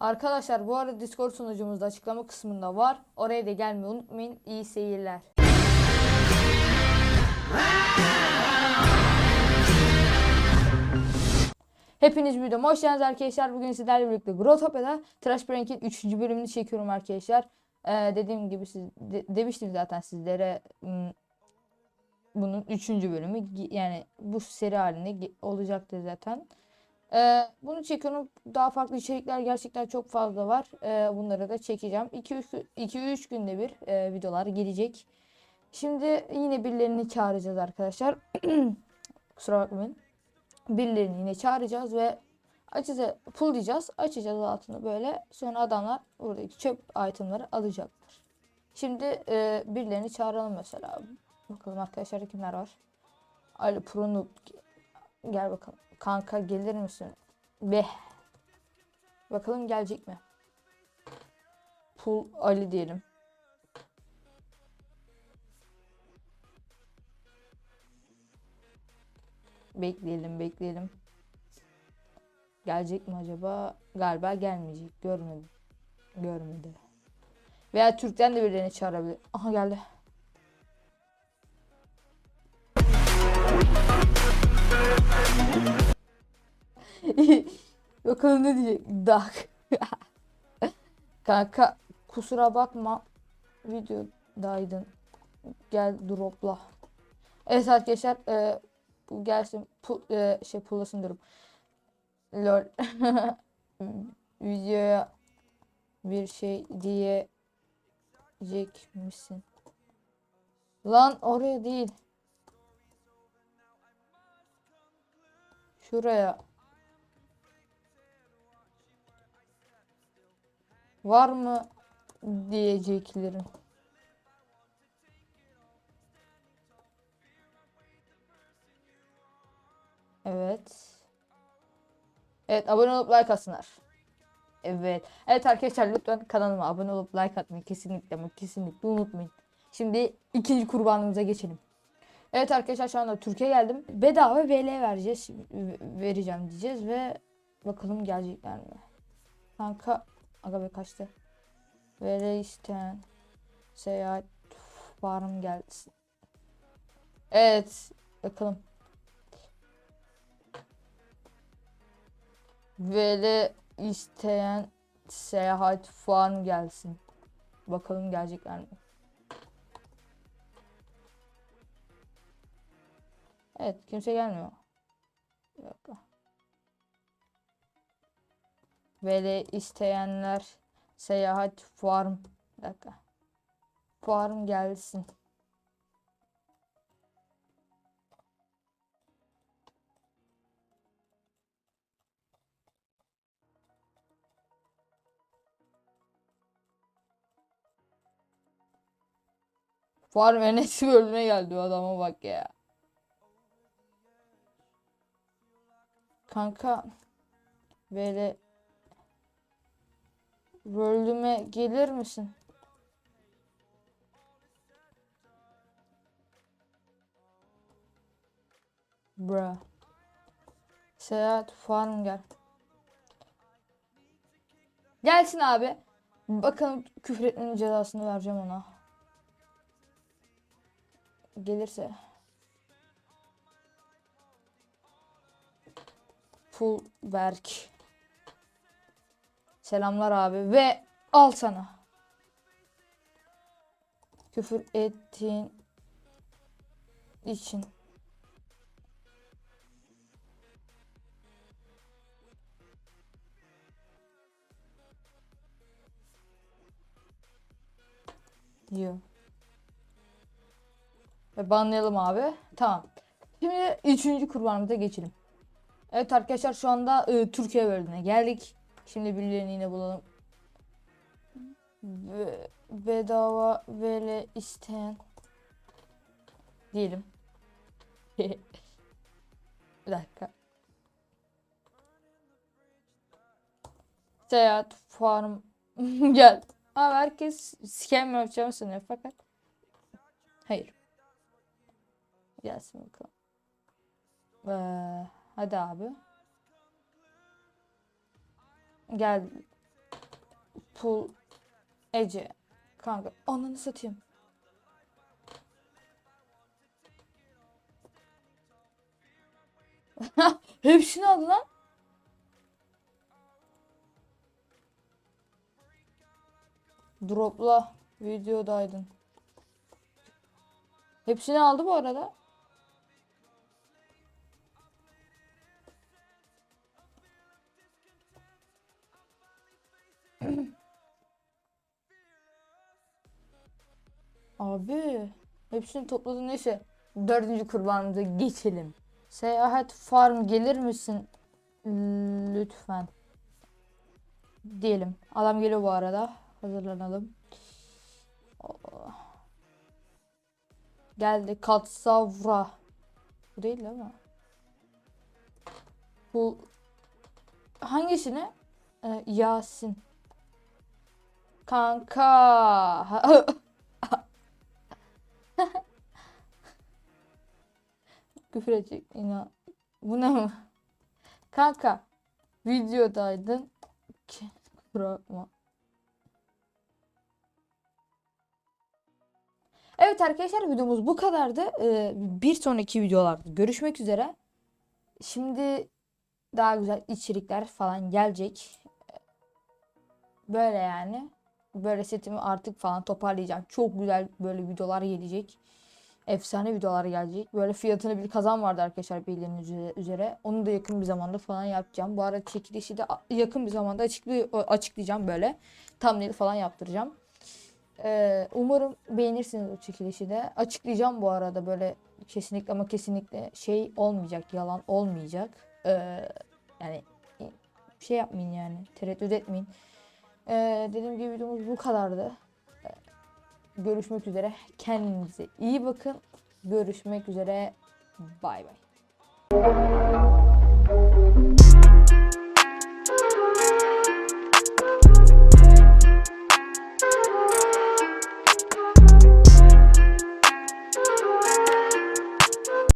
Arkadaşlar bu arada Discord sunucumuzda açıklama kısmında var. Oraya da gelmeyi unutmayın. İyi seyirler. Hepiniz videoma hoş geldiniz arkadaşlar. Bugün sizlerle birlikte Growtopia'da Trash Prank'in 3. bölümünü çekiyorum arkadaşlar. Ee, dediğim gibi siz de- demiştim zaten sizlere bunun 3. bölümü yani bu seri halinde olacaktır zaten. Ee, bunu çekiyorum. Daha farklı içerikler gerçekten çok fazla var. Ee, bunları da çekeceğim. 2-3 günde bir e, videolar gelecek. Şimdi yine birilerini çağıracağız arkadaşlar. Kusura bakmayın. Birilerini yine çağıracağız ve açacağız, pull diyeceğiz. Açacağız altını böyle. Sonra adamlar buradaki çöp itemları alacaklar. Şimdi e, birilerini çağıralım mesela. Bakalım arkadaşlar kimler var. Ali Pro Gel bakalım. Kanka gelir misin? Be. Bakalım gelecek mi? Pul Ali diyelim. Bekleyelim, bekleyelim. Gelecek mi acaba? Galiba gelmeyecek. Görmedim. Görmedi. Veya Türk'ten de birilerini çağırabilir. Aha geldi. Bakalım ne diyecek. Dak. Kanka kusura bakma. Videodaydın. Gel dropla. Evet arkadaşlar e, bu gelsin pu, e, şey pulasın durum. Lol. Videoya bir şey diyecek misin? Lan oraya değil. Şuraya. Var mı diyeceklerim. Evet. Evet abone olup like atsınlar. Evet. Evet arkadaşlar lütfen kanalıma abone olup like atmayı kesinlikle ama kesinlikle unutmayın. Şimdi ikinci kurbanımıza geçelim. Evet arkadaşlar şu anda Türkiye geldim. Bedava VL vereceğiz. Vereceğim diyeceğiz ve bakalım gelecekler mi? Kanka aga be kaçtı. VL isteyen seyahat var mı gelsin? Evet. Bakalım. VL isteyen seyahat fuarı gelsin. Bakalım gelecekler mi? Evet kimse gelmiyor. Bir dakika. VL isteyenler seyahat fuarım. Bir dakika. Fuarım gelsin. Fuarım Enes bölümüne geldi o adama bak ya. Kanka böyle bölüme gelir misin? Bra. Seyahat farm gel. Gelsin abi. Bakalım küfür etmenin cezasını vereceğim ona. Gelirse. Full Berk. Selamlar abi ve al sana. Küfür ettiğin için. Diyor. Ve banlayalım abi. Tamam. Şimdi üçüncü kurbanımıza geçelim. Evet arkadaşlar şu anda e, Türkiye bölümüne geldik. Şimdi birilerini yine bulalım. Be- bedava vele isteyen diyelim. Bir dakika. Seyahat farm gel. Abi herkes scam yapacağım sanıyor fakat hayır. Gelsin bakalım. Ee, hadi abi. Gel. Pul Ece. Kanka ananı satayım. Hepsini aldı lan. Dropla. Videodaydın. Hepsini aldı bu arada. Abi hepsini topladı neyse. Dördüncü kurbanımıza geçelim. Seyahat farm gelir misin? Lütfen. Diyelim. Adam geliyor bu arada. Hazırlanalım. Geldi Katsavra. Bu değil değil mi? Bu hangisini? Ee, Yasin. Kanka. Küfür edecek inan. Bu ne mi? Kanka. Videodaydın. Bırakma. Evet arkadaşlar videomuz bu kadardı. Ee, bir sonraki videolarda görüşmek üzere. Şimdi daha güzel içerikler falan gelecek. Böyle yani. Böyle setimi artık falan toparlayacağım. Çok güzel böyle videolar gelecek. Efsane videolar gelecek. Böyle fiyatını bir kazan vardı arkadaşlar bildiğiniz üze- üzere. Onu da yakın bir zamanda falan yapacağım. Bu arada çekilişi de yakın bir zamanda açıklay- açıklayacağım böyle. Thumbnail falan yaptıracağım. Ee, umarım beğenirsiniz o çekilişi de. Açıklayacağım bu arada böyle kesinlikle ama kesinlikle şey olmayacak, yalan olmayacak. Ee, yani şey yapmayın yani, tereddüt etmeyin. Ee, dediğim gibi videomuz bu kadardı. Görüşmek üzere. Kendinize iyi bakın. Görüşmek üzere. Bay bay.